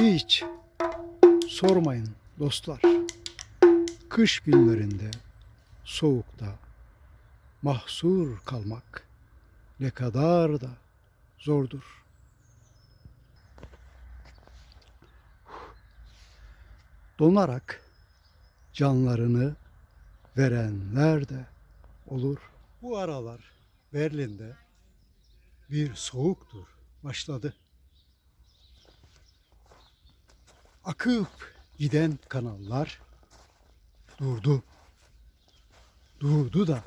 Hiç sormayın dostlar. Kış günlerinde soğukta mahsur kalmak ne kadar da zordur. Donarak canlarını verenler de olur. Bu aralar Berlin'de bir soğuktur başladı. Akıp giden kanallar durdu. Durdu da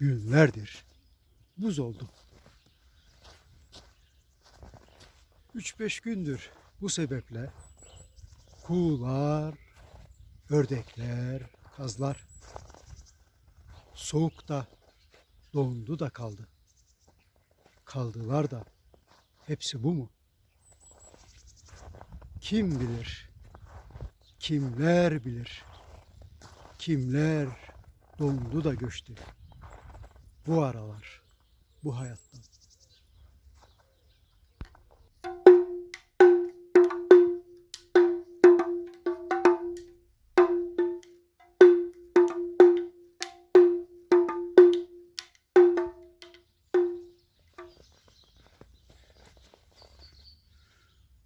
günlerdir buz oldu. 3-5 gündür bu sebeple kuğular, ördekler, kazlar soğukta dondu da kaldı. Kaldılar da hepsi bu mu? Kim bilir? Kimler bilir? Kimler dondu da göçtü? Bu aralar, bu hayattan.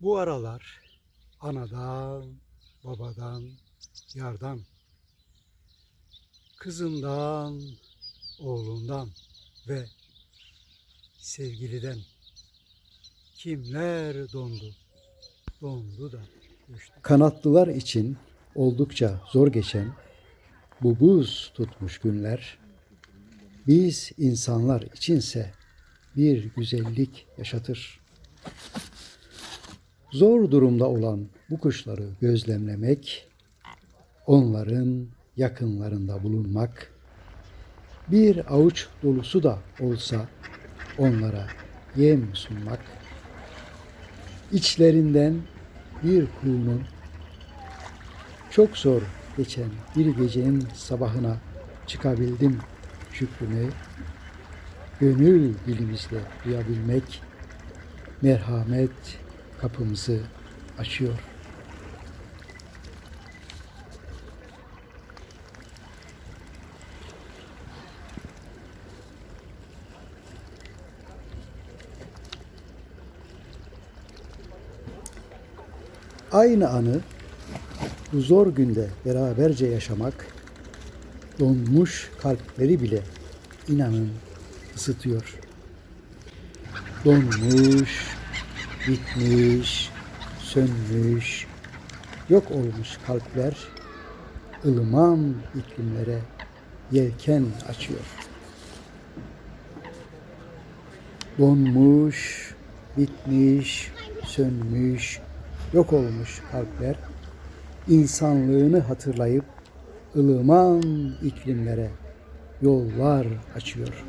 Bu aralar anadan, babadan, yardan, kızından, oğlundan ve sevgiliden kimler dondu, dondu da göçtü. Kanatlılar için oldukça zor geçen bu buz tutmuş günler, biz insanlar içinse bir güzellik yaşatır. Zor durumda olan bu kuşları gözlemlemek, onların yakınlarında bulunmak, bir avuç dolusu da olsa onlara yem sunmak, içlerinden bir kuğunun çok zor geçen bir gecenin sabahına çıkabildim şükrünü gönül dilimizle duyabilmek merhamet kapımızı açıyor. Aynı anı bu zor günde beraberce yaşamak donmuş kalpleri bile inanın ısıtıyor. Donmuş, bitmiş, sönmüş, yok olmuş kalpler ılıman iklimlere yelken açıyor. Donmuş, bitmiş, sönmüş, yok olmuş kalpler insanlığını hatırlayıp ılıman iklimlere yollar açıyor.